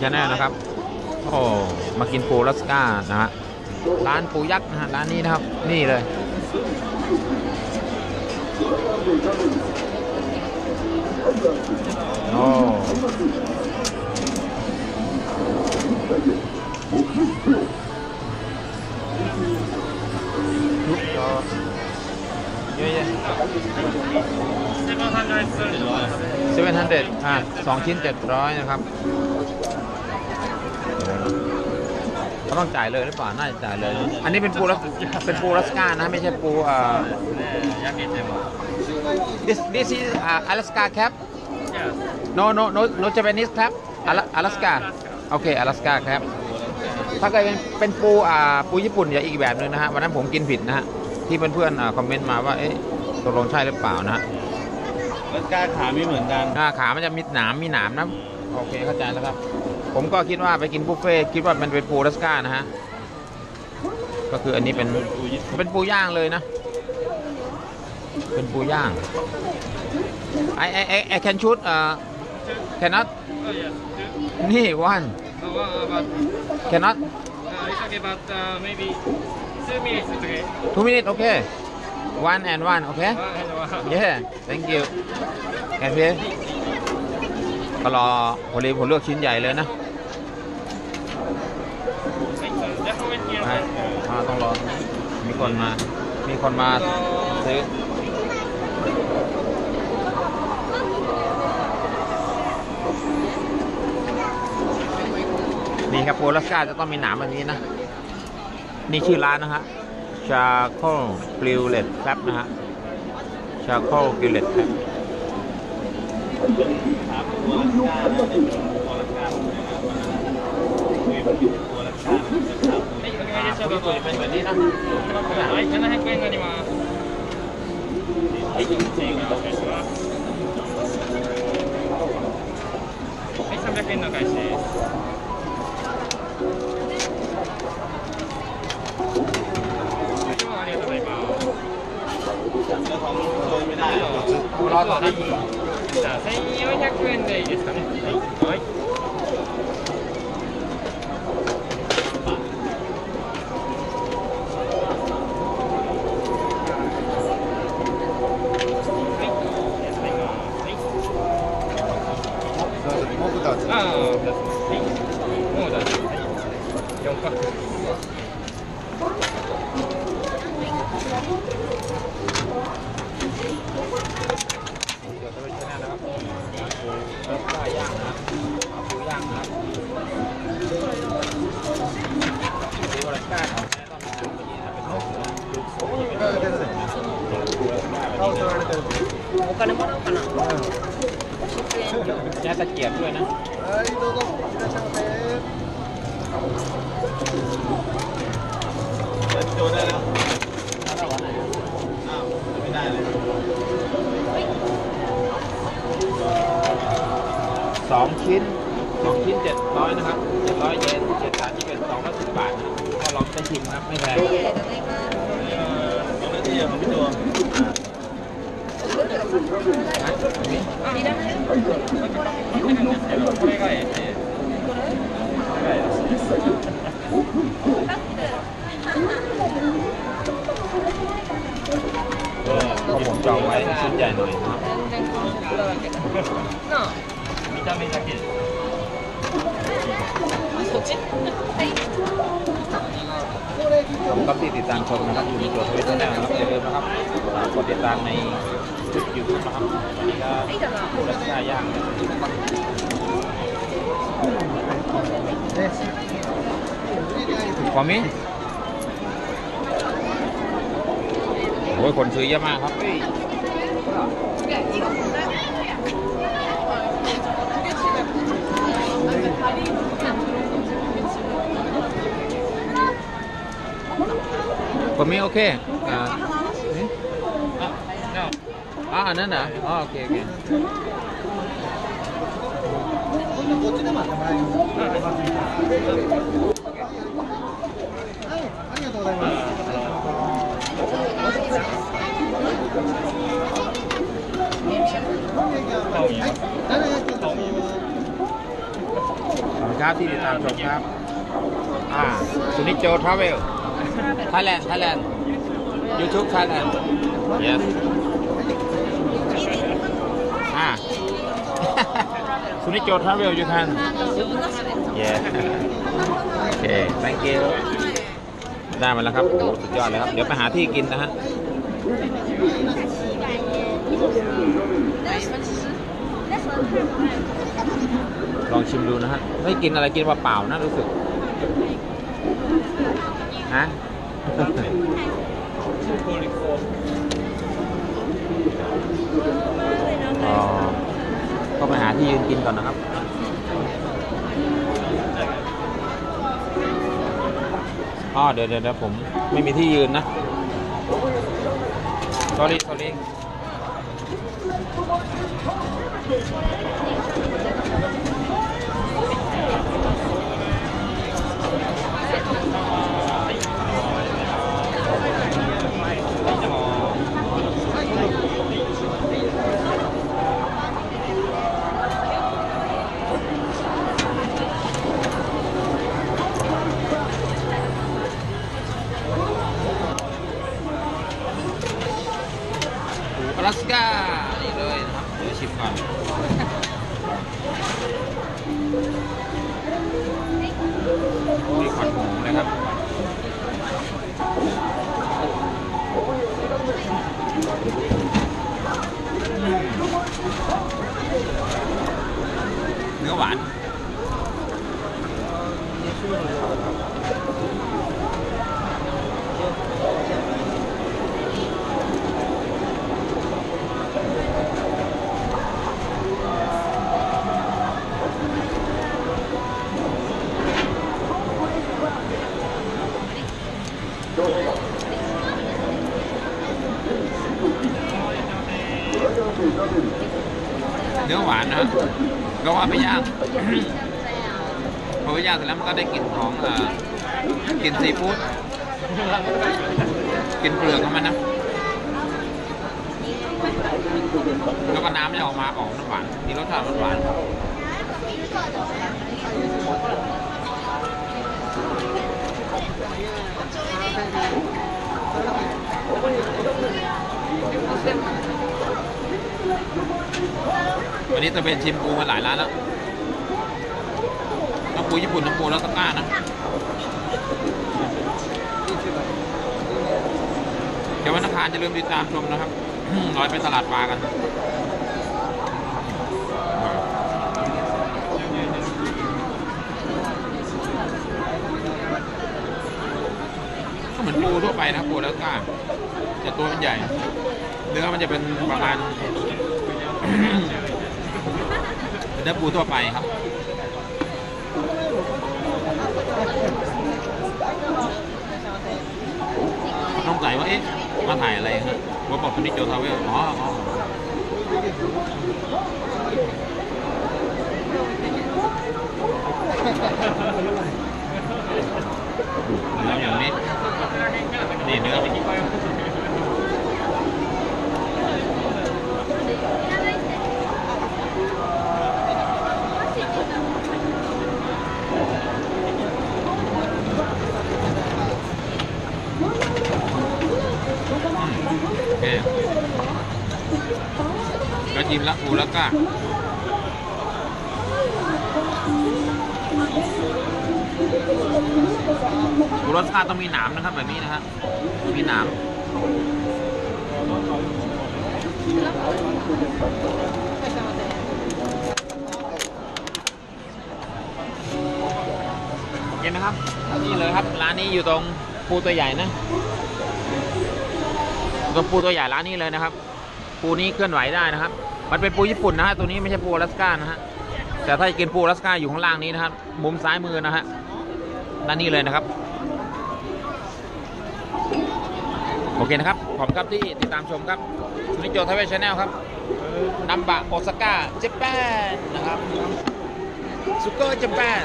กินปูรัสกานะฮะร้านปูยักษ์นะฮะร้านนี้นะครับ นี่เลย โอ้เยอะแยะเซเว่นฮันเด็ดอะสองชิ้นเจ็ดร้อยนะครับ ต้องจ่ายเลยหรือเปล่า น่าจะจ่ายเลย อันนี้เป็นปูรัสเป็นปูรัสกานะ ไม่ใช่ปูเอ่อ this this is uh, Alaska crab no no no no Japanese crab Ala- Alaska โอเค Alaska crab ถ้าเกิดเป็นเป็นปูอ่าปูญี่ปุ่นจะอีกแบบหนึงนะฮะ วันนั้นผมกินผิดนะฮะ ที่เพื่อนๆอ่าคอมเมนต์มาว่า เอ๊ะตกลงใช่หรือเปล่านะฮะรัสกาขาไม่เหมือนกัน อ่าขามันจะมีหนามมีหนามนะ โอเคเข้าใจแล้วครับ ผมก็คิดว่าไปกินบุฟเฟ่ต์คิดว่ามันเป็นปูรัสกานะฮะ ก็คืออันนี้เป็นเป็นปูย่างเลยนะ เป็นปูย่าง I I I I can shoot เอ่อ cannot นี่ one cannot maybe two minutes is okay. two minutes okay one and one okay yeah thank you แอ็รอพอดีผมเลือกชิ้นใหญ่เลยนะ Just wait here. อ่าต้องรอ มีคนมา มีคนมาซื้อนี่ครับโปลัสกาจะต้องมีหนามแบบนี้นะ นี่ชื่อร้านนะฮะชาโคลกริลเลตแฟบนะฮะชาโคลกริลเลตแฟบ はい、700円になります。の開始で。す。じゃあ1400円でいいですかね。はい。Thank you. เดี๋ยวจะไปชนะนะครับปูรัสกาย่างนะครับเอาปูย่างนะครับปูรัสกาของแท้ต้องมีจุดนี้นะเป็นนกนะดูโซ่ยังไม่ได้เลยปูรัสกาแบบ 顔 นี้ 取られてるお金もらおうかな。 ใช้ตะเกียบด้วยนะ はいどうぞいらっしゃいませ เปิดตัวได้แล้ว 2 ชิ้น 2 ชิ้น 700 นะครับ 700 เยน7บาทที่เป็น2ก็10บาทนะครับก็ลองไปชิมครับ ไม่แพงตรงนั้นที่ของพี่ตัวก็ผมจองไว้ชิ้นใหญ่หน่อยครับ 見た目だけで。そっち。 ผมก็ติดตามชมนะครับอยู่ในตัวทวิตเตอร์แล้วนะครับอย่าลืมนะครับกดติดตามในชุดยูทูบนะครับวันนี้ก็ปูรัสกาย่างพอมิโอ้ยคนซื้อเยอะมากครับ ผมมีโอเค อ่านี่ あ、อ่าอันนั้นเหรออ๋อโอเคโอเค こっちで待ってもらえるんだはいありがとうございますはい700円です ขอบ ครับที่ติดตามชมครับ อ่าสุนิจโจทราเวลไทยแลนด์ไทยแลนด์ YouTube Thailand yes อ่า สุนิจโจทราเวล you can yeah โอเค thank you ได้มาแล้วครับโอ้โหสุดยอดเลยครับ เดี๋ยวไปหาที่กินนะฮะ ลองชิมดูนะฮะไม่กินอะไรกินเปล่าๆนะรู้สึกฮะอ๋อก็ไปหาที่ยืนกินก่อนนะครับอ๋อเดี๋ยวเดี๋ยวเดี๋ยวผมไม่มีที่ยืนนะ sorry sorry Let's go. พอไปย่างเสร็จแล้วมันก็ได้กลิ่นของเอ่อกลิ่นซีฟู้ดกลิ่นเปลือกของมันนะ แล้วก็น้ำจะออกมาออกน้ำหวานมีรสชาติรสหวานวันนี้จะเป็นชิมปูมาหลายร้านแล้ว ปูญี่ปุ่นน้ำปูแล้วก็กล้านะ เดี๋ยววันอังคารจะลืมติดตามชมนะครับร้อยไปตลาดปลากันก็เหมือนปูทั่วไปนะปูแล้วก็แต่ตัวมันใหญ่ เนื้อมันจะเป็นประมาณเป็นเนื้อปูทั่วไปครับ ต้องใส่ว่าเอ๊ะมาถ่ายอะไรฮะว่าบอกคนนี้โจทาวเวลอ๋ออ๋อเนื้ออย่างนี้นี่เนื้อ ก็ชิมละปูแล้วก็ปูรสชาติต้องมีหนามนะครับแบบนี้นะฮะมีหนามโอเคนะครับนี่เลยครับร้านนี้อยู่ตรงปูตัวใหญ่นะ ตัวปูตัวใหญ่ร้านนี้เลยนะครับ ปูนี้เคลื่อนไหวได้นะครับ มันเป็นปูญี่ปุ่นนะฮะตัวนี้ไม่ใช่ปูอลาสก้านะฮะแต่ถ้าจะกินปูอลาสก้าอยู่ข้างล่างนี้นะครับมุมซ้ายมือนะฮะด้านนี้เลยนะครับ โอเคนะครับขอบคุณครับที่ติดตามชมครับสุนิโจทเวชแนลครับนัมบะโอซาก้าเจแปนนะครับสุโกอร์เจแปน